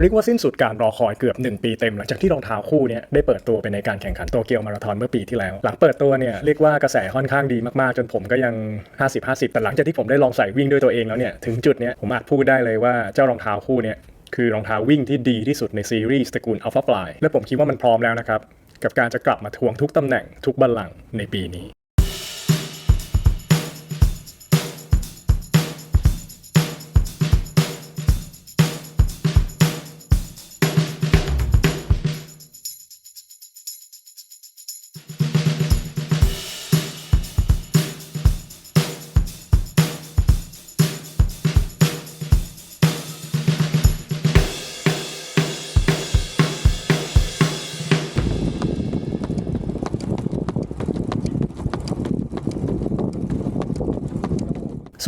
เรียกว่าสิ้นสุดการรอคอยเกือบ 1 ปีเต็มหลังจากที่รองเท้าคู่เนี้ได้เปิดตัวไปในการแข่งขันโตเกียวมาราธอนเมื่อปีที่แล้ว หลังเปิดตัวเนี่ยเรียกว่ากระแสค่อนข้างดีมากๆ จนผมก็ยัง 50-50 แต่หลังจากที่ผมได้ลองใส่วิ่งด้วยตัวเองแล้วเนี่ยถึงจุดเนี้ยผมอาจพูดได้เลยว่าเจ้ารองเท้าคู่เนี้คือรองเท้าวิ่งที่ดีที่สุดในซีรีส์ตระกูล Alpha Fly และผมคิดว่ามันพร้อมแล้วนะครับกับการจะกลับมาทวงทุกตำแหน่งทุกบัลลังก์ในปีนี้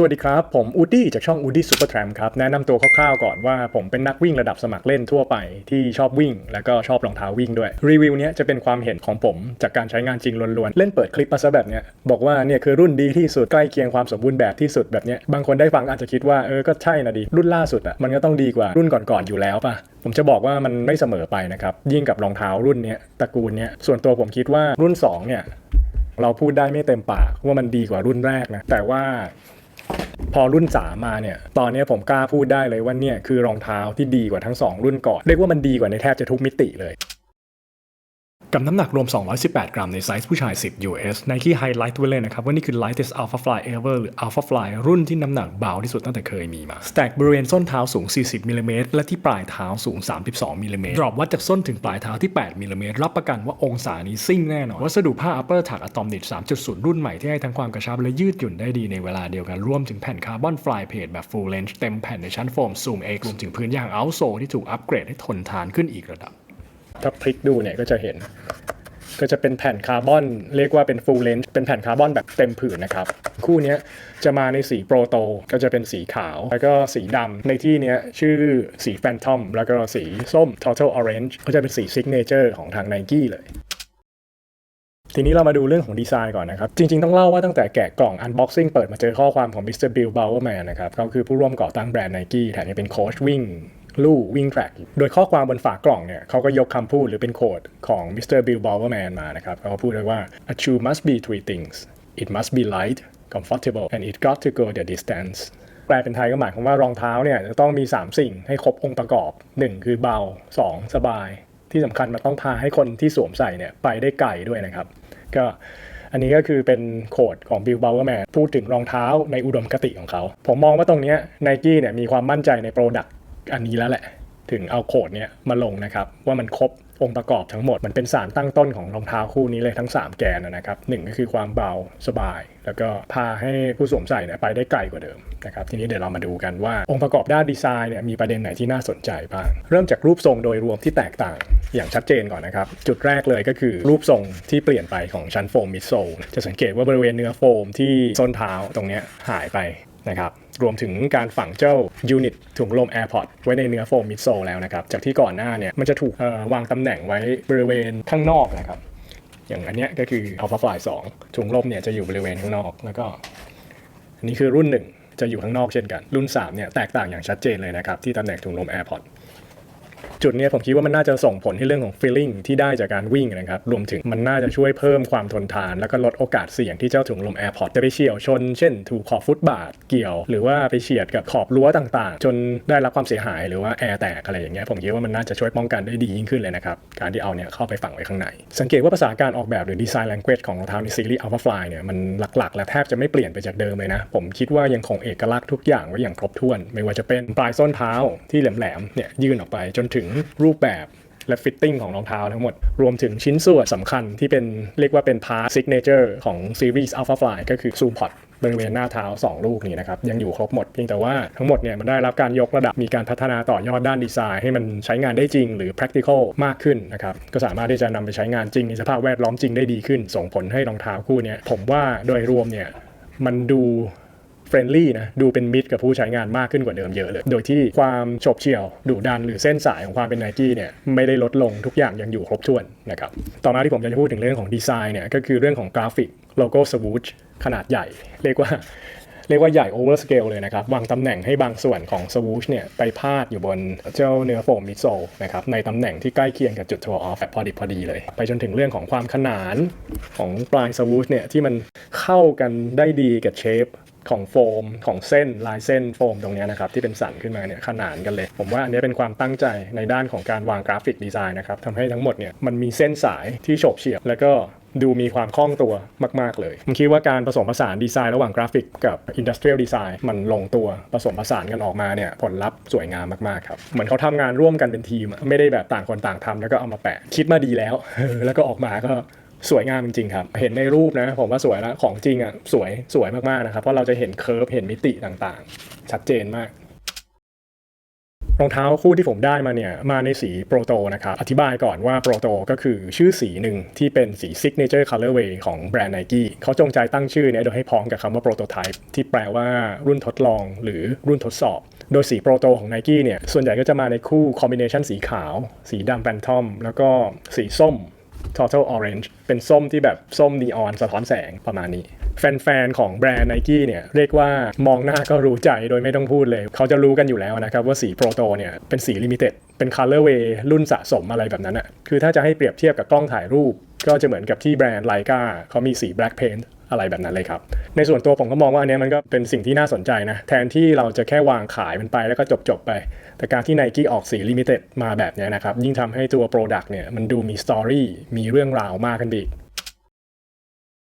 สวัสดีครับ ผมอูดี้จากช่องอูดี้ซูเปอร์แทรมครับ แนะนำตัวคร่าวๆก่อนว่าผมเป็นนักวิ่งระดับสมัครเล่นทั่วไปที่ชอบวิ่ง แล้วก็ชอบรองเท้าวิ่งด้วย รีวิวเนี้ยจะเป็นความเห็นของผมจากการใช้งานจริงล้วนๆ เล่นเปิดคลิปมาซะแบบเนี้ยบอกว่าเนี่ยคือรุ่นดีที่สุดใกล้เคียงความสมบูรณ์แบบที่สุดแบบเนี้ยบางคนได้ฟังอาจจะคิดว่าเออก็ใช่นะดิรุ่นล่าสุดอะมันก็ต้องดีกว่ารุ่นก่อนๆอยู่แล้วป่ะผมจะบอกว่ามันไม่เสมอไปนะครับยิ่งกับรองเท้ารุ่นเนี้ยตระกูลเนี้ยส่วนตัวผมคิดว่ารุ่นสองเนี่ยเราพูดได้ไม่เต็มปากว่ามันดีกว่ารุ่นแรกนะแต่ว่า พอรุ่น3มาเนี่ย ตอนนี้ผมกล้าพูดได้เลยว่าเนี่ยคือรองเท้าที่ดีกว่าทั้ง 2 รุ่นก่อน เรียกว่ามันดีกว่าในแทบจะทุกมิติเลย กับน้ำหนักรวม 218 กรัมในไซส์ผู้ชาย 10 US Nike Highlight ไว้เลยนะครับ ว่านี่คือ lightest Alpha Fly ever หรือ Alpha Fly รุ่นที่น้ำหนักเบาที่สุดตั้งแต่เคยมีมา Stack บริเวณส้นเท้าสูง 40มิลลิเมตรและที่ปลายเท้าสูง 32มิลลิเมตร drop วัดจากส้นถึงปลายเท้าที่ 8มิลลิเมตรรับประกันว่าองศานี้ซิ่งแน่นอน วัสดุผ้า upper ถักอะตอมนิด3.0 รุ่นใหม่ที่ให้ทั้งความกระชับและยืดหยุ่นได้ดีในเวลาเดียวกันรวมถึงแผ่นคาร์บอน fly plate แบบ full length เต็มแผ่นในชั้นโฟม Zoom X รวมถึงพื้นยาง outsole ที่ถูกอัปเกรดให้ทนทานขึ้นอีกระดับ ถ้าพลิกดูเนี่ยก็จะเห็น ก็จะเป็นแผ่นคาร์บอน เรียกว่าเป็น full length เป็นแผ่นคาร์บอนแบบเต็มผืนนะครับ คู่นี้จะมาในสีโปรโตก็จะเป็นสีขาว แล้วก็สีดำในที่นี้ชื่อสีแฟนทอมแล้วก็สีส้ม total orange ก็จะเป็นสี signature ของทาง Nike เลยทีนี้เรามาดูเรื่องของดีไซน์ก่อนนะครับ จริง ๆ ต้องเล่าว่าตั้งแต่แกะกล่อง unboxing เปิดมาเจอข้อความของ Mr. Bill Bowerman นะครับเขาคือผู้ร่วมก่อตั้งแบรนด์ Nike แถมยังเป็นโค้ชวิ่ง ลู่วิ่งแทร็กโดยข้อความบนฝากล่องเนี่ยเขาก็ยกคำพูดหรือเป็นโค้ดของ Mr. Bill Bowerman มนมานะครับเขาก็พูดไว้ว่า a shoe must be three things it must be light comfortable and it got to go the distance แปลเป็นไทยก็หมายความว่ารองเท้าเนี่ยจะต้องมี 3 สิ่งให้ครบองค์ประกอบ 1 คือเบา 2 สบาย ที่สำคัญมันต้องพาให้คนที่สวมใส่เนี่ยไปได้ไกลด้วยนะครับ ก็อันนี้ก็คือเป็นโค้ดของ Bill Bowerman พูดถึงรองเท้าในอุดมคติของเขา ผมมองว่าตรงนี้ย Nike เนี่ยมีความมั่นใจในโปรดักต อันนี้แล้วแหละ ถึงเอาโคดเนี้ยมาลงนะครับ ว่ามันครบองค์ประกอบทั้งหมด มันเป็นสารตั้งต้นของรองเท้าคู่นี้เลยทั้ง 3 แกนนะครับหนึ่งก็คือความเบาสบาย แล้วก็พาให้ผู้สวมใส่เนี่ยไปได้ไกลกว่าเดิมนะครับทีนี้เดี๋ยวเรามาดูกันว่าองค์ประกอบด้านดีไซน์เนี่ยมีประเด็นไหนที่น่าสนใจบ้าง เริ่มจากรูปทรงโดยรวมที่แตกต่างอย่างชัดเจนก่อนนะครับ จุดแรกเลยก็คือรูปทรงที่เปลี่ยนไปของชั้นโฟมมิดโซลจะสังเกตว่าบริเวณเนื้อโฟมที่ส้นเท้าตรงเนี้ยหายไปนะครับ รวมถึงการฝังเจ้ายูนิตถุงลม AirPod ไว้ในเนื้อโฟมมิดโซลแล้วนะครับ จากที่ก่อนหน้าเนี่ยมันจะถูกวางตำแหน่งไว้บริเวณข้างนอกนะครับ อย่างอันเนี้ยก็คือ Alpha Fly 2 ถุงลมเนี่ยจะอยู่บริเวณข้างนอกแล้วก็ อันนี้คือรุ่นหนึ่งจะอยู่ข้างนอกเช่นกัน รุ่น3เนี่ยแตกต่างอย่างชัดเจนเลยนะครับที่ตำแหน่งถุงลม AirPod จุดนี้ผมคิดว่ามันน่าจะส่งผลให้เรื่องของ feeling ที่ได้จากการวิ่งนะครับรวมถึงมันน่าจะช่วยเพิ่มความทนทาน แล้วก็ลดโอกาสเสี่ยงที่เจ้าถุงลม AirPod จะไปเฉี่ยวชน เช่น ถูกขอบฟุตบาทเกี่ยว หรือว่าไปเฉียดกับขอบรั้วต่างๆ จนได้รับความเสียหายหรือว่าแอร์แตกอะไรอย่างเงี้ยผมคิดว่ามันน่าจะช่วยป้องกันได้ดียิ่งขึ้นเลยนะครับการที่เอาเนี่ยเข้าไปฝังไว้ข้างใน สังเกตว่าภาษาการออกแบบหรือ design language ของรองเท้าในซีรีส์ Alpha Fly เนี่ยมันหลักๆ และแทบจะไม่เปลี่ยนไปจากเดิมเลยนะผมคิดว่ายังคงเอกลักษณ์ทุกอย่างไว้อย่างครบถ้วน ไม่ว่าจะเป็นปลายส้นเท้าที่แหลมๆเนี่ยยื่นออกไปจนถึงรูปแบบและฟิตติ้งของรองเท้าทั้งหมด รวมถึงชิ้นส่วนสำคัญที่เป็นเรียกว่าเป็นพาร์ทซิกเนเจอร์ของซีรีส์ Alpha Fly ก็คือซูมพอดบริเวณหน้าเท้า 2 ลูกนี้นะครับ ยังอยู่ครบหมด เพียงแต่ว่าทั้งหมดเนี่ยมันได้รับการยกระดับมีการพัฒนาต่อยอดด้านดีไซน์ ให้มันใช้งานได้จริงหรือ practical มากขึ้นนะครับ ก็สามารถที่จะนำไปใช้งานจริงในสภาพแวดล้อมจริงได้ดีขึ้น ส่งผลให้รองเท้าคู่นี้ผมว่าโดยรวมเนี่ยมันดู เฟรนลี่นะดูเป็นมิตรกับผู้ใช้งานมากขึ้นกว่าเดิมเยอะเลย โดยที่ความฉบเฉี่ยวดุดันหรือเส้นสายของความเป็นไนกี้เนี่ยไม่ได้ลดลงทุกอย่างยังอยู่ครบถ้วนนะครับต่อมาที่ผมจะพูดถึงเรื่องของดีไซน์เนี่ยก็คือเรื่องของกราฟิกโลโก้สวูชขนาดใหญ่ เรียกว่าเรียกว่าใหญ่ overscale เลยนะครับ วางตำแหน่งให้บางส่วนของ swoosh เนี่ยไปพาดอยู่บนเจ้าเนื้อโฟมมิดโซนะครับ ในตำแหน่งที่ใกล้เคียงกับจุด toe off แบบพอดีพอดีเลย ไปจนถึงเรื่องของความขนานของปลาย swoosh เนี่ยที่มันเข้ากันได้ดีกับเชฟ ของโฟมของเส้นลายเส้นโฟมตรงนี้นะครับที่เป็นสันขึ้นมาเนี่ยขนานกันเลย ผมว่าอันนี้เป็นความตั้งใจในด้านของการวางกราฟิกดีไซน์นะครับทำให้ทั้งหมดเนี่ยมันมีเส้นสายที่โฉบเฉี่ยวแล้วก็ดูมีความคล่องตัวมาก ๆ เลยผมคิดว่าการผสมผสานดีไซน์ระหว่างกราฟิกกับอินดัสเทรียลดีไซน์มันลงตัวผสมผสานกันออกมาเนี่ยผลลัพธ์สวยงามมาก ๆ ครับ เหมือนเขาทำงานร่วมกันเป็นทีม ไม่ได้แบบต่างคนต่างทำแล้วก็เอามาแปะ คิดมาดีแล้ว แล้วก็ออกมาก็ สวยงามจริงๆครับ เห็นในรูปนะผมว่าสวยแล้วของจริงอะสวยสวยมากๆนะครับ เพราะเราจะเห็นเคิร์ฟเห็นมิติต่างๆ ชัดเจนมากรองเท้าคู่ที่ผมได้มาเนี่ยมาในสีโปรโตนะครับ อธิบายก่อนว่าโปรโตก็คือชื่อสีหนึ่งที่เป็นสี Signature Colorway ของแบรนด์ Nike เขาจงใจตั้งชื่อเนี่ยโดยให้พ้องกับคำว่า Prototype ที่แปลว่ารุ่นทดลองหรือรุ่นทดสอบ โดยสีโปรโตของ Nike เนี่ยส่วนใหญ่ก็จะมาในคู่คอมบิเนชันสีขาว สีดำแฟนทอมแล้วก็สีส้ม Total Orange เป็นส้มที่แบบส้มนีออนสะท้อนแสงประมาณนี้ แฟนๆ ของแบรนด์ไนกี้เนี่ย เรียกว่ามองหน้าก็รู้ใจโดยไม่ต้องพูดเลย เขาจะรู้กันอยู่แล้วนะครับ ว่าสีโปรโตเนี่ย เป็นสีลิมิเต็ดเป็น Colorway รุ่นสะสมอะไรแบบนั้นอะคือถ้าจะให้เปรียบเทียบกับกล้องถ่ายรูป ก็จะเหมือนกับที่แบรนด์ไลกาเขามีสี Black Paint อะไรแบบนั้นเลยครับ ในส่วนตัวผมก็มองว่าอันนี้มันก็เป็นสิ่งที่น่าสนใจนะ แทนที่เราจะแค่วางขายมันไปแล้วก็จบๆไป แต่การที่ Nike ออกสีลิมิเต็ดมาแบบนี้นะครับ ยิ่งทำให้ตัว Product เนี่ยมันดูมีสตอรี่มีเรื่องราวมากขึ้นไปอีก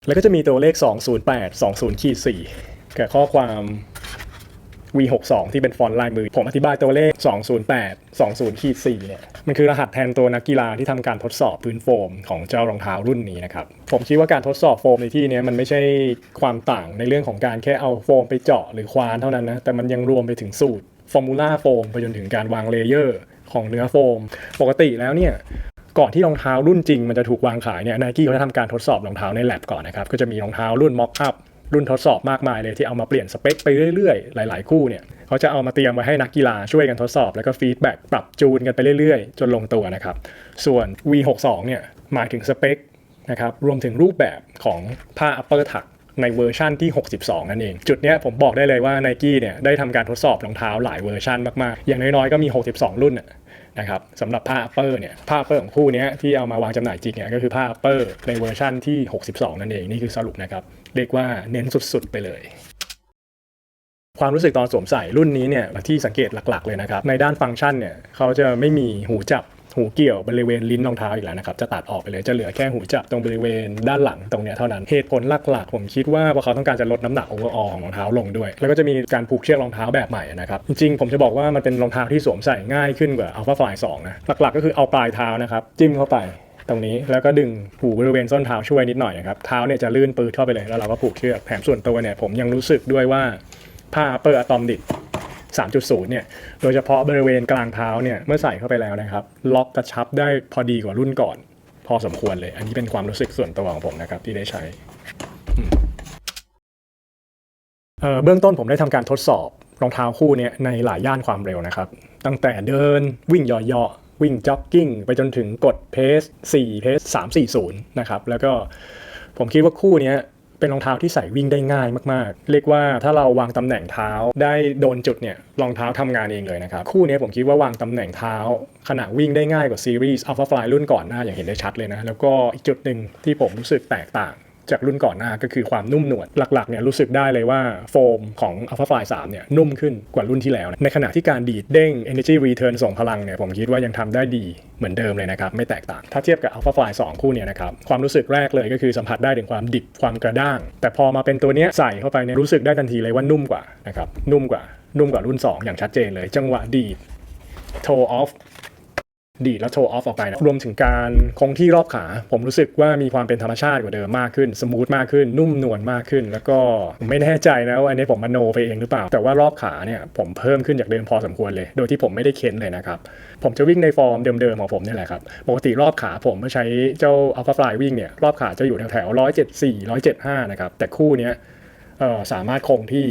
แล้วก็จะมีตัวเลข 208 20ขีด4กับข้อความ V62 ที่เป็นฟอนต์ลายมือ ผมอธิบายตัวเลข 208 20ขีด4เนี่ยมันคือรหัสแทนตัวนักกีฬาที่ทำการทดสอบพื้นโฟมของเจ้ารองเท้ารุ่นนี้นะครับ ผมคิดว่าการทดสอบโฟมในที่นี้มันไม่ใช่ความต่างในเรื่องของการแค่เอาโฟมไปเจาะหรือควานเท่านั้นนะ แต่มันยังรวมไปถึงสูตรฟอร์มูล่าโฟมไปจนถึงการวางเลเยอร์ของเนื้อโฟม ปกติแล้วเนี่ยก่อนที่รองเท้ารุ่นจริงมันจะถูกวางขายเนี่ยไนกี้เขาจะทำการทดสอบรองเท้าในแลบก่อนนะครับ ก็จะมีรองเท้ารุ่นม็อกอัพ รุ่นทดสอบมากมายเลยที่เอามาเปลี่ยนสเปคไปเรื่อยๆ หลาย ๆ คู่เนี่ยเขาจะเอามาเตรียมไว้ให้นักกีฬาช่วยกันทดสอบ แล้วก็ฟีดแบ็กปรับจูนกันไปเรื่อยๆ จนลงตัวนะครับ ส่วน V62 เนี่ยหมายถึงสเปคนะครับรวมถึงรูปแบบของผ้า upper tuck ในเวอร์ชั่นที่ 62 นั่นเอง จุดนี้ผมบอกได้เลยว่า n i กี้เนี่ยได้ทำการทดสอบรองเท้าหลายเวอร์ชันมาก ๆ อย่างน้อย ๆ ก็มี 62 รุ่น นะครับสำหรับผ้าเปอร์เนี่ยผ้าเปอร์ของคู่นี้ที่เอามาวางจำหน่ายจริงเนี่ยก็คือผ้าเปอร์ในเวอร์ชั่นที่ 62 นั่นเองนี่คือสรุปนะครับ เรียกว่าเน้นสุดๆไปเลยความรู้สึกตอนสวมใส่รุ่นนี้เนี่ยที่สังเกตหลักๆเลยนะครับ ในด้านฟังก์ชันเนี่ยเขาจะไม่มีหูจับ หูเกี่ยวบริเวณลิ้นรองเท้าอีกแล้วนะครับจะตัดออกไปเลยจะเหลือแค่หูจับตรงบริเวณด้านหลังตรงเนี้ยเท่านั้นเหตุผลหลักๆ ผมคิดว่าเพราะเขาต้องการจะลดน้ำหนักโอเวอร์ออของรองเท้าลงด้วย แล้วก็จะมีการผูกเชือกรองเท้าแบบใหม่นะครับจริงๆผมจะบอกว่ามันเป็นรองเท้าที่สวมใส่ง่ายขึ้นกว่า Alpha Fly 2นะหลักๆ ก็คือเอาปลายเท้านะครับจิ้มเข้าไปตรงนี้แล้วก็ดึงหูบริเวณส้นเท้าช่วยนิดหน่อยนะครับเท้าเนี่ยจะลื่นปืดเข้าไปเลยแล้วเราก็ผูกเชือกแถมส่วนตัวเนี่ยผมยังรู้สึกด้วยว่าผ้าเปอร์อะตอมดิ 3.0 เนี่ย โดยเฉพาะบริเวณกลางเท้าเนี่ย เมื่อใส่เข้าไปแล้วนะครับ ล็อกกระชับได้พอดีกว่ารุ่นก่อน พอสมควรเลย อันนี้เป็นความรู้สึกส่วนตัวของผมนะครับที่ได้ใช้เบื้องต้นผมได้ทำการทดสอบรองเท้าคู่เนี้ในหลายย่านความเร็วนะครับ ตั้งแต่เดินวิ่งหยาะๆวิ่งจ็อกกิ้งไปจนถึงกดเพส4เพส340 นะครับ แล้วก็ผมคิดว่าคู่นี้ เป็นรองเท้าที่ใส่วิ่งได้ง่ายมากๆ เรียกว่าถ้าเราวางตำแหน่งเท้าได้โดนจุดเนี่ยรองเท้าทำงานเองเลยนะครับ คู่นี้ผมคิดว่าวางตำแหน่งเท้า ขณะวิ่งได้ง่ายกว่าซีรีส์ Alpha Fly รุ่นก่อนหน้าอย่างเห็นได้ชัดเลยนะ แล้วก็อีกจุดหนึ่งที่ผมรู้สึกแตกต่าง จากรุ่นก่อนหน้าก็คือความนุ่มนวลหลักๆเนี่ยรู้สึกได้เลยว่าโฟมของ Alpha Fly 3เนี่ยนุ่มขึ้นกว่ารุ่นที่แล้ว ในขณะที่การดีดเด้ง Energy Return ส่งพลังเนี่ยผมคิดว่ายังทำได้ดีเหมือนเดิมเลยนะครับ ไม่แตกต่าง ถ้าเทียบกับ Alpha Fly 2 คู่เนี่ยนะครับความรู้สึกแรกเลยก็คือสัมผัสได้ถึงความดิบความกระด้าง แต่พอมาเป็นตัวเนี้ยใส่เข้าไปเนี่ยรู้สึกได้ทันทีเลยว่านุ่มกว่านะครับนุ่มกว่านุ่มกว่ารุ่น 2 อย่างชัดเจนเลย จังหวะดีด toe off ดีดแล้วโชว์ออฟออกไปนะรวมถึงการคงที่รอบขา ผมรู้สึกว่ามีความเป็นธรรมชาติกว่าเดิมมากขึ้น สมูทมากขึ้น นุ่มนวลมากขึ้น แล้วก็ผมไม่แน่ใจนะว่าอันนี้ผมมโนไปเองหรือเปล่า แต่ว่ารอบขาเนี่ยผมเพิ่มขึ้นจากเดิมพอสมควรเลย โดยที่ผมไม่ได้เค้นเลยนะครับ ผมจะวิ่งในฟอร์มเดิมๆของผมนี่แหละครับ ปกติรอบขาผมเมื่อใช้เจ้า Alpha Fly วิ่งเนี่ยรอบขาจะอยู่แถวๆ174 175นะครับแต่คู่เนี้ย สามารถคงที่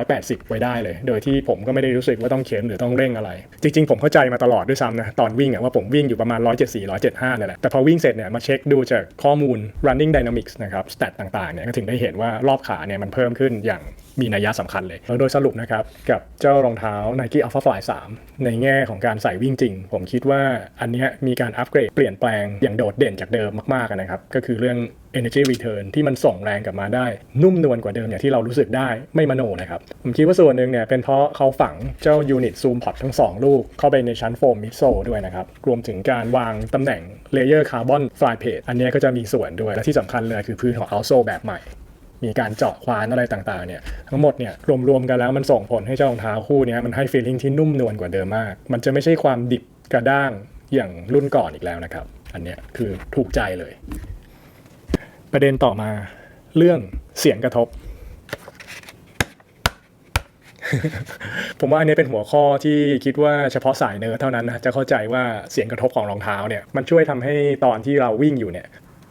180 ไว้ได้เลย โดยที่ผมก็ไม่ได้รู้สึกว่าต้องเข็นหรือต้องเร่งอะไร จริง ๆ ผมเข้าใจมาตลอดด้วยซ้ำนะ ตอนวิ่งอะว่าผมวิ่งอยู่ประมาณ 174 175นี่นแหละ แต่พอวิ่งเสร็จเนี่ยมาเช็คดูจากข้อมูล running dynamics นะครับ stat ต่างๆเนี่ยก็ถึงได้เห็นว่ารอบขาเนี่ยมันเพิ่มขึ้นอย่างมีนัยยะสำคัญเลยแล้วโดยสรุปนะครับ กับเจ้ารองเท้า Nike Alpha Fly 3 ในแง่ของการใส่วิ่งจริง ผมคิดว่าอันนี้มีการอัปเกรดเปลี่ยนแปลงอย่างโดดเด่นจากเดิมมากๆนะครับ ก็คือเรื่อง energy return ที่มันส่งแรงกลับมาได้ นุ่มนวลกว่าเดิมอย่างที่เรารู้สึกได้ไม่มโนนะครับ ผมคิดว่าส่วนหนึ่งเนี่ยเป็นเพราะเขาฝังเจ้ายูนิตซูมพอตทั้ง 2 ลูก เข้าไปในชั้นโฟมมิโซด้วยนะครับ รวมถึงการวางตำแหน่งเลเยอร์คาร์บอนฟลายเพจอันนี้ก็จะมีส่วนด้วย และที่สำคัญเลยคือพื้นของเอาโซแบบใหม่มีการเจาะควานอะไรต่างๆเนี่ยทั้งหมดเนี่ยรวมๆกันแล้วมันส่งผลให้เจ้ารองเท้าคู่เนี้ยมันให้ฟีลลิ่งที่นุ่มนวลกว่าเดิมมาก มันจะไม่ใช่ความดิบกระด้างอย่างรุ่นก่อนอีกแล้วนะครับ อันเนี้ยคือถูกใจเลย ประเด็นต่อมาเรื่องเสียงกระทบ ผมว่าอันนี้เป็นหัวข้อที่คิดว่าเฉพาะสายเนิร์ดเท่านั้นนะจะเข้าใจว่าเสียงกระทบของรองเท้าเนี่ยมันช่วยทำให้ตอนที่เราวิ่งอยู่เนี่ย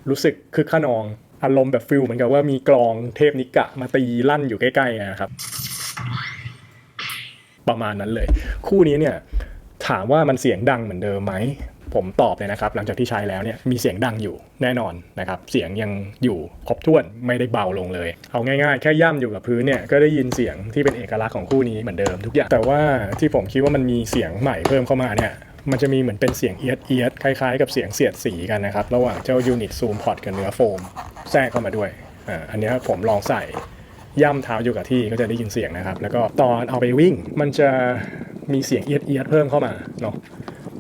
รู้สึกคึกขนองอารมณ์แบบฟิลเหมือนกับว่ามีกลองเทพนิกะมาตีลั่นอยู่ใกล้ๆนะครับ ประมาณนั้นเลย คู่นี้เนี่ยถามว่ามันเสียงดังเหมือนเดิมไหม ผมตอบเลยนะครับ หลังจากที่ใช้แล้วเนี่ยมีเสียงดังอยู่แน่นอนนะครับ เสียงยังอยู่ครบถ้วนไม่ได้เบาลงเลย เอาง่ายๆ แค่ย่ำอยู่กับพื้นเนี่ยก็ได้ยินเสียงที่เป็นเอกลักษณ์ของคู่นี้เหมือนเดิมทุกอย่าง แต่ว่าที่ผมคิดว่ามันมีเสียงใหม่เพิ่มเข้ามาเนี่ยมันจะมีเหมือนเป็นเสียงเอียดเอียดคล้ายๆ กับเสียงเสียดสีกันนะครับ ระหว่างเจ้ายูนิตซูมพอร์ตกับเนื้อโฟมแทรกเข้ามาด้วยอ่าอันนี้ผมลองใส่ย่ำเท้าอยู่กับที่ก็จะได้ยินเสียงนะครับ แล้วก็ตอนเอาไปวิ่งมันจะมีเสียงเอียดเอียดเพิ่มเข้ามาเนาะ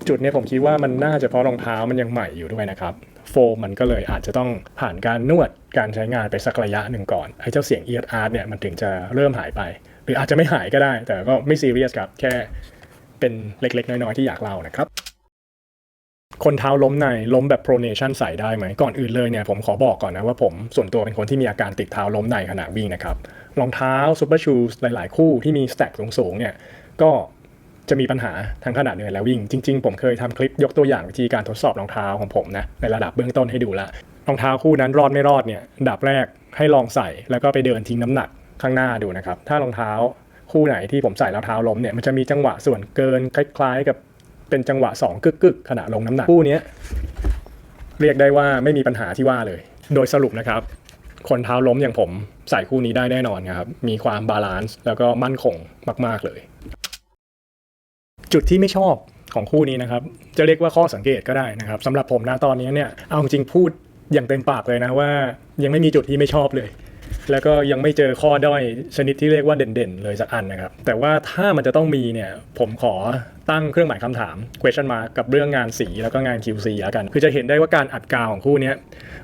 จุดนี้ผมคิดว่ามันน่าจะเพราะรองเท้ามันยังใหม่อยู่ด้วยนะครับ โฟมมันก็เลยอาจจะต้องผ่านการนวดการใช้งานไปสักระยะหนึ่งก่อนไอ้เจ้าเสียงเอียดอาร์ตเนี่ยมันถึงจะเริ่มหายไป หรืออาจจะไม่หายก็ได้ แต่ก็ไม่ซีเรียสครับแค่เป็นเล็กๆ น้อยๆ ที่อยากเล่านะครับ คนเท้าล้มในล้มแบบ pronation ใส่ได้ไหม ก่อนอื่นเลยเนี่ยผมขอบอกก่อนนะว่าผมส่วนตัวเป็นคนที่มีอาการติดเท้าล้มในขณะวิ่งนะครับรองเท้า super shoes หลาย ๆ คู่ที่มี stack สูงๆเนี่ยก็ จะมีปัญหาทั้งขนาดเหนื่อยและวิ่ง จริง ๆ ผมเคยทำคลิปยกตัวอย่างวิธีการทดสอบรองเท้าของผมนะในระดับเบื้องต้นให้ดูละรองเท้าคู่นั้นรอดไม่รอดเนี่ยดับแรกให้ลองใส่แล้วก็ไปเดินทิ้งน้ำหนักข้างหน้าดูนะครับถ้ารองเท้าคู่ไหนที่ผมใส่แล้วเท้าล้มเนี่ยมันจะมีจังหวะส่วนเกินคล้าย ๆ กับเป็นจังหวะ2กึกกึกๆขณะลงน้ำหนักคู่นี้เรียกได้ว่าไม่มีปัญหาที่ว่าเลย โดยสรุปนะครับ คนเท้าล้มอย่างผมใส่คู่นี้ได้แน่นอนครับมีความบาลานซ์แล้วก็มั่นคงมาก ๆเลย จุดที่ไม่ชอบของคู่นี้นะครับ จะเรียกว่าข้อสังเกตก็ได้นะครับสำหรับผมนะตอนนี้เนี่ยเอาจริงพูดอย่างเต็มปากเลยนะว่า ยังไม่มีจุดที่ไม่ชอบเลย แล้วก็ยังไม่เจอข้อด้อยชนิดที่เรียกว่าเด่นๆ เลยสักอันนะครับ แต่ว่าถ้ามันจะต้องมีเนี่ย ผมขอตั้งเครื่องหมายคำถาม question mark กับเรื่องงานสีแล้วก็งาน QC แล้วกัน คือจะเห็นได้ว่าการอัดกาวของคู่นี้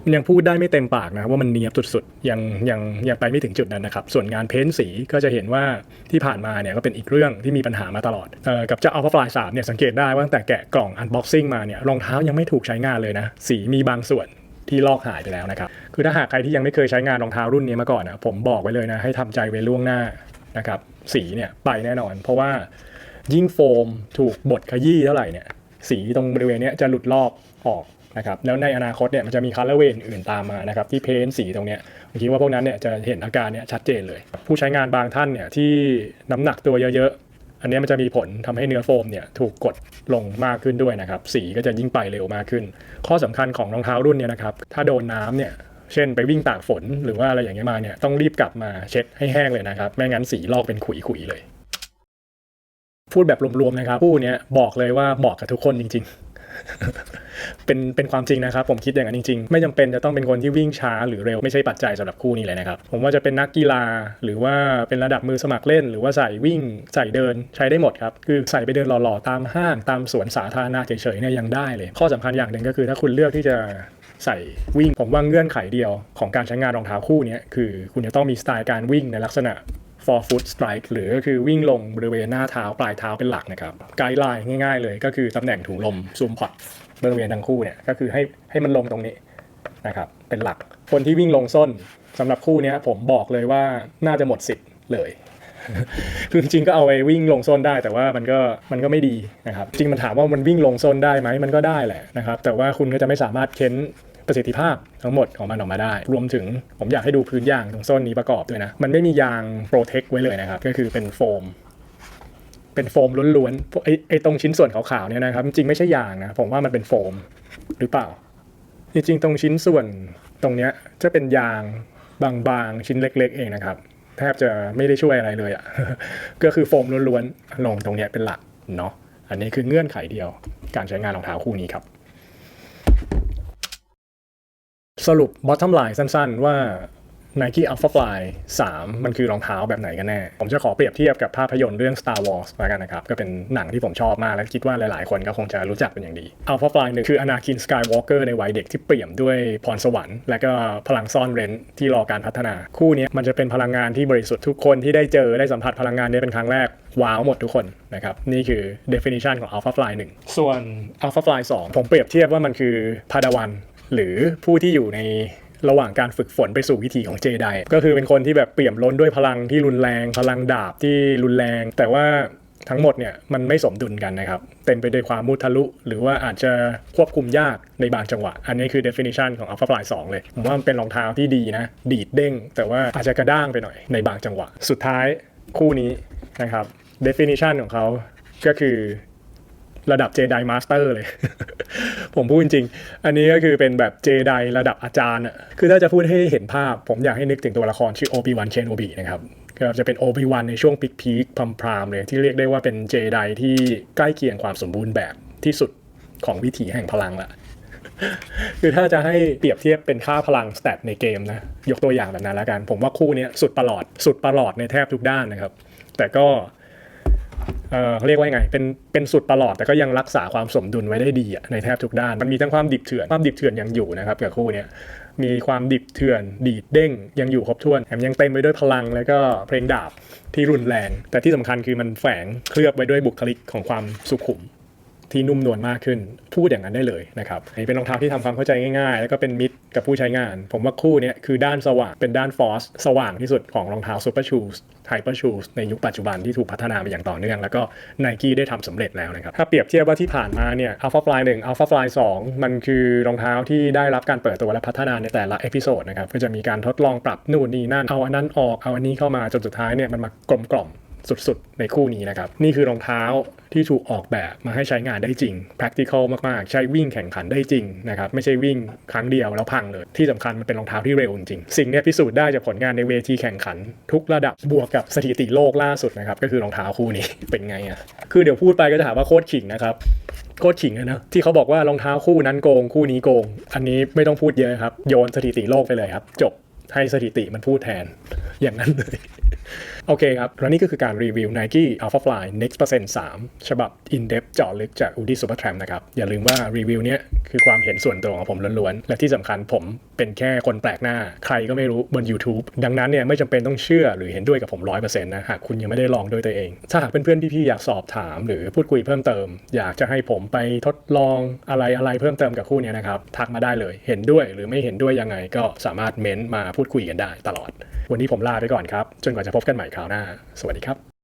มันยังพูดได้ไม่เต็มปากนะว่ามันเนียบสุดๆ ยังยังยังไปไม่ถึงจุดนั้นนะครับ ส่วนงานเพ้นสีก็จะเห็นว่าที่ผ่านมาเนี่ยก็เป็นอีกเรื่องที่มีปัญหามาตลอดออกับเจ้า Alpha Fly 3เนี่ยสังเกตได้ว่าตั้งแต่แกะกล่อง unboxing มาเนี่ยรองเท้ายังไม่ถูกใช้งานเลยนะสีมีบางส่วน ที่ลอกหายไปแล้วนะครับ คือถ้าหากใครที่ยังไม่เคยใช้งานรองเท้ารุ่นนี้มาก่อนนะผมบอกไว้เลยนะให้ทำใจไว้ล่วงหน้านะครับสีเนี่ยไปแน่นอน เพราะว่ายิ่งโฟมถูกบดขยี้เท่าไหร่เนี่ยสีตรงบริเวณนี้จะหลุดลอกออกนะครับแล้วในอนาคตเนี่ยมันจะมีคัลเลอร์เวย์อื่นตามมานะครับที่เพ้นท์สีตรงเนี้ยผมคิดว่าพวกนั้นเนี่ยจะเห็นอาการเนี่ยชัดเจนเลย ผู้ใช้งานบางท่านเนี่ยที่น้ำหนักตัวเยอะ อันนี้มันจะมีผลทำให้เนื้อโฟมเนี่ยถูกกดลงมากขึ้นด้วยนะครับ สีก็จะยิ่งไปเร็วมากขึ้น ข้อสำคัญของรองเท้ารุ่นเนี่ยนะครับ ถ้าโดนน้ำเนี่ย เช่นไปวิ่งตากฝนหรือว่าอะไรอย่างเงี้ยมาเนี่ย ต้องรีบกลับมาเช็ดให้แห้งเลยนะครับ ไม่งั้นสีลอกเป็นขุยๆเลย พูดแบบรวมๆนะครับ คู่เนี้ยบอกเลยว่าเหมาะกับทุกคนจริง ๆ เป็นเป็นความจริงนะครับ ผมคิดอย่างนั้นจริงๆ ไม่จำเป็นจะต้องเป็นคนที่วิ่งช้าหรือเร็วไม่ใช่ปัจจัยสำหรับคู่นี้เลยนะครับ ผมว่าจะเป็นนักกีฬาหรือว่าเป็นระดับมือสมัครเล่น หรือว่าใส่วิ่งใส่เดินใช้ได้หมดครับ คือใส่ไปเดินหล่อๆ ตามห้างตามสวนสาธารณะเฉยๆเนี่ยยังได้เลย ข้อสำคัญอย่างหนึ่งก็คือถ้าคุณเลือกที่จะใส่วิ่งผมว่าเงื่อนไขเดียวของการใช้งานรองเท้าคู่นี้คือ คุณจะต้องมีสไตล์การวิ่งในลักษณะ forefoot strike หรือก็คือวิ่งลงบริเวณหน้าเท้าปลายเท้าเป็นหลักนะครับไกด์ไลน์ง่ายๆเลยก็คือตำแหน่งถุงลมซูมพอตบริเวณทั้งคู่เนี่ยก็คือให้ให้มันลงตรงนี้นะครับเป็นหลัก คนที่วิ่งลงส้นสำหรับคู่เนี้ยผมบอกเลยว่าน่าจะหมดสิทธิ์เลยคือจริงก็เอาไปวิ่งลงโซนได้แต่ว่ามันก็มันก็ไม่ดีนะครับจริงมันถามว่ามันวิ่งลงโซนได้ไหมมันก็ได้แหละนะครับแต่ว่าคุณก็จะไม่สามารถเค้น ประสิทธิภาพทั้งหมดของมันออกมาได้ รวมถึงผมอยากให้ดูพื้นยางตรงโซนนี้ประกอบด้วยนะ มันไม่มียางโปรเทคไว้เลยนะครับ ก็คือเป็นโฟม เป็นโฟมล้วนๆไอ้ไอ้ตรงชิ้นส่วนขาวๆเนี่ยนะครับ จริงไม่ใช่ยางนะผมว่ามันเป็นโฟมหรือเปล่า จริงๆตรงชิ้นส่วนตรงเนี้ยจะเป็นยางบางๆชิ้นเล็ก ๆ เองนะครับแทบจะไม่ได้ช่วยอะไรเลยอะ่ะ ก็คือโฟมล้วนๆลงตรงเนี้ยเป็นหลักเนาะ อันนี้คือเงื่อนไขเดียวการใช้งานรองเท้าคู่นี้ครับ สรุป bottom line สั้น ๆ ว่า Nike Alpha Fly 3 มันคือรองเท้าแบบไหนกันแน่ ผมจะขอเปรียบเทียบกับภาพยนตร์เรื่อง Star Wars แล้วกันนะครับ ก็เป็นหนังที่ผมชอบมาก และคิดว่าหลายๆ คนก็คงจะรู้จักเป็นอย่างดี Alpha Fly หนึ่งคือ Anakin Skywalker ในวัยเด็กที่เปี่ยมด้วยพรสวรรค์ และก็พลังซ่อนเร้นที่รอการพัฒนา คู่นี้มันจะเป็นพลังงานที่บริสุทธิ์ทุกคนที่ได้เจอได้สัมผัสพลังงานนี้เป็นครั้งแรกว้าวหมดทุกคนนะครับ นี่คือ definition ของ Alpha Fly 1 ส่วน Alpha Fly 2 ผมเปรียบเทียบว่ามันคือพาดาวัน หรือผู้ที่อยู่ในระหว่างการฝึกฝนไปสู่วิถีของเจไดก็คือเป็นคนที่แบบเปี่ยมล้นด้วยพลังที่รุนแรง พลังดาบที่รุนแรง แต่ว่าทั้งหมดเนี่ยมันไม่สมดุลกันนะครับ เต็มไปด้วยความมุทะลุ หรือว่าอาจจะควบคุมยากในบางจังหวะ อันนี้คือ definition ของ Alpha Fly 2 เลย ผมว่ามันเป็นรองเท้าที่ดีนะ ดีดเด้ง แต่ว่าอาจจะกระด้างไปหน่อยในบางจังหวะ สุดท้ายคู่นี้นะครับ definition ของเขาก็คือ ระดับเจไดมาสเตอร์เลย ผมพูดจริง อันนี้ก็คือเป็นแบบเจไดระดับอาจารย์อะคือถ้าจะพูดให้เห็นภาพ ผมอยากให้นึกถึงตัวละครชื่อโอบิวันเชนโอบินะครับก็จะเป็นโอบิวันในช่วงพีคพีคพรมพรามๆเลย ที่เรียกได้ว่าเป็นเจไดที่ใกล้เคียงความสมบูรณ์แบบที่สุดของวิถีแห่งพลังละคือถ้าจะให้เปรียบเทียบเป็นค่าพลังสเตตในเกมนะ ยกตัวอย่างแบบนั้นแล้วกัน ผมว่าคู่นี้สุดประหลอด สุดประหลอดในแทบทุกด้านนะครับ แต่ก็ เออเขาเรียกว่ายังไง เป็น เป็นสุดตลอด แต่ก็ยังรักษาความสมดุลไว้ได้ดีในแทบทุกด้าน มันมีทั้งความดิบเถื่อน ความดิบเถื่อนยังอยู่นะครับกับคู่เนี้ย มีความดิบเถื่อน ดีดเด้ง ยังอยู่ครบถ้วนแถมยังเต็มไปด้วยพลัง แล้วก็เพลงดาบที่รุนแรง แต่ที่สำคัญคือมันแฝงเคลือบไว้ด้วยบุคลิกของความสุขุม ที่นุ่มนวลมากขึ้น พูดอย่างนั้นได้เลยนะครับนี่เป็นรองเท้าที่ทำความเข้าใจง่ายๆ แล้วก็เป็นมิตรกับผู้ใช้งาน ผมว่าคู่นี้คือด้านสว่างเป็นด้านฟอสสว่างที่สุดของรองเท้าซูเปอร์ชูสไฮเปอร์ชูสในยุคปัจจุบันที่ถูกพัฒนามาอย่างต่อเนื่อง แล้วก็ n i กี้ได้ทำสำเร็จแล้วนะครับ ถ้าเปรียบเทียบว่าที่ผ่านมาเนี่ย Alpha Fly 1 Alpha Fly 2มันคือรองเท้าที่ได้รับการเปิดตัวและพัฒนาในแต่ละเอพิโซดนะครับก็จะมีการทดลองปรับนู่นนี่นั่นเอาอันนั้นออกเอาอันนี้เข้ามาจนสุดท้ายเนี่ยมันมากลมกล่อม สุดๆ ในคู่นี้นะครับ นี่คือรองเท้าที่ถูกออกแบบมาให้ใช้งานได้จริง practical มากๆ ใช้วิ่งแข่งขันได้จริงนะครับ ไม่ใช่วิ่งครั้งเดียวแล้วพังเลย ที่สำคัญมันเป็นรองเท้าที่เร็วจริง สิ่งนี้พิสูจน์ได้จากผลงานในเวทีแข่งขัน ทุกระดับบวกกับสถิติโลกล่าสุดนะครับ ก็คือรองเท้าคู่นี้เป็นไงอะ คือเดี๋ยวพูดไปก็จะหาว่าโคตรขิงนะครับ โคตรขิงเลยนะที่เขาบอกว่ารองเท้าคู่นั้นโกงคู่นี้โกง อันนี้ไม่ต้องพูดเยอะครับ โยนสถิติโลกไปเลยครับ จบ ให้สถิติมันพูดแทนอย่างนั้นเลย โอเคครับ และนี่ก็คือการรีวิว Nike Alpha Fly Next Percent 3 ฉบับ In Depth เจาะลึกจาก Udi Supertramp นะครับ อย่าลืมว่ารีวิวเนี้ยคือความเห็นส่วนตัวของผมล้วนๆ และที่สำคัญผม เป็นแค่คนแปลกหน้า ใครก็ไม่รู้บน YouTube ดังนั้นเนี่ยไม่จำเป็นต้องเชื่อหรือเห็นด้วยกับผม100%นะหากคุณยังไม่ได้ลองด้วยตัวเอง ถ้าหากเพื่อนๆพี่ๆอยากสอบถาม หรือพูดคุยเพิ่มเติม อยากจะให้ผมไปทดลองอะไรอะไรเพิ่มเติมกับคู่นี้นะครับทักมาได้เลยเห็นด้วยหรือไม่เห็นด้วยยังไงก็สามารถเม้นต์มาพูดคุยกันได้ตลอด วันนี้ผมลาไปก่อนครับจนกว่าจะพบกันใหม่คราวหน้า สวัสดีครับ